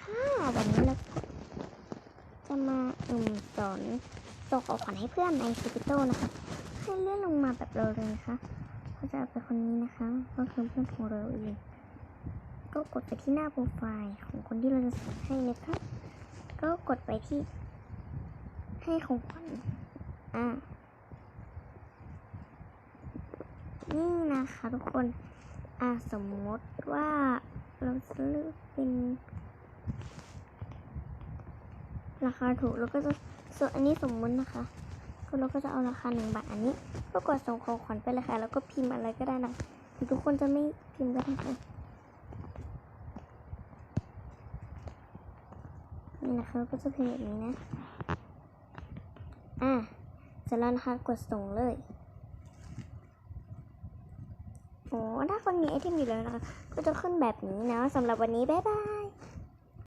ค่ะวันนี้เราจะมาอืมสอนส่งของขวัญให้เพื่อนในซูปิโต้นะคะให้เลื่อนลงมาแบบเราเลยนะคะเขาจะเอาไปคนนี้นะคะก็คือเพื่อนของเราเองก็กดไปที่หน้าโปรไฟล์ของคนที่เราจะส่งให้นะคะก็กดไปที่ ให้ของขวัญอ่านี่นะคะทุกคนอ่าสมมติว่าเราจะเลือกเป็น ราคาถูกแล้วก็จะส่วนอันนี้สมมุตินะคะ ก็เราก็จะเอาราคาหนึ่งบาทอันนี้ ก็กดส่งของขวัญไปเลยค่ะ แล้วก็พิมพ์อะไรก็ได้นะทุกคนจะไม่พิมพ์ก็ได้ค่ะนี่นะคะก็จะเป็นแบบนี้นะ อะเสร็จแล้วนะคะกดส่งเลยโอ้ถ้าคนมีไอเทมอยู่แล้วนะคะ ก็จะขึ้นแบบนี้นะสำหรับวันนี้ บ๊ายบาย